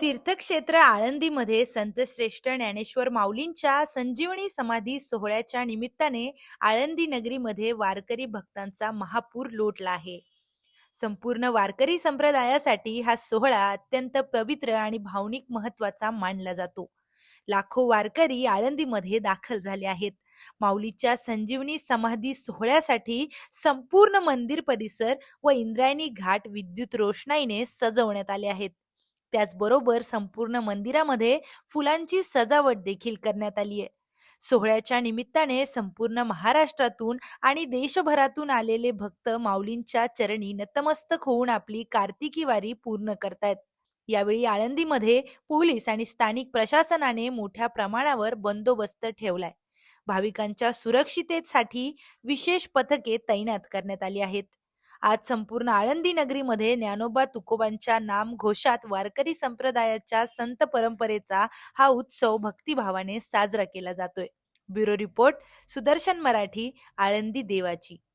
तीर्थक्षेत्र आळंदीमध्ये संतश्रेष्ठ ज्ञानेश्वर माऊलींच्या संजीवनी समाधी सोहळ्याच्या निमित्ताने आळंदी नगरीमध्ये वारकरी भक्तांचा महापूर लोटला आहे. संपूर्ण वारकरी संप्रदायासाठी हा सोहळा अत्यंत पवित्र आणि भावनिक महत्त्वाचा मानला जातो. लाखो वारकरी आळंदीमध्ये दाखल झाले आहेत. माऊलीच्या संजीवनी समाधी सोहळ्यासाठी संपूर्ण मंदिर परिसर व इंद्रायणी घाट विद्युत रोषणाईने सजवण्यात आले आहेत. त्याचबरोबर संपूर्ण मंदिरामध्ये फुलांची सजावट देखील करण्यात आली आहे. सोहळ्याच्या निमित्ताने संपूर्ण महाराष्ट्रातून आणि देशभरातून आलेले भक्त माऊलींच्या चरणी नतमस्तक होऊन आपली कार्तिकी वारी पूर्ण करतायत. यावेळी आळंदीमध्ये पोलीस आणि स्थानिक प्रशासनाने मोठ्या प्रमाणावर बंदोबस्त ठेवलाय. भाविकांच्या सुरक्षितेसाठी विशेष पथके तैनात करण्यात आली आहेत. आज संपूर्ण आळंदी नगरीमध्ये ज्ञानोबा तुकोबांच्या नाम घोषात वारकरी संप्रदायाच्या संत परंपरेचा हा उत्सव भक्तिभावाने साजरा केला जातोय. ब्युरो रिपोर्ट सुदर्शन मराठी आळंदी देवाची.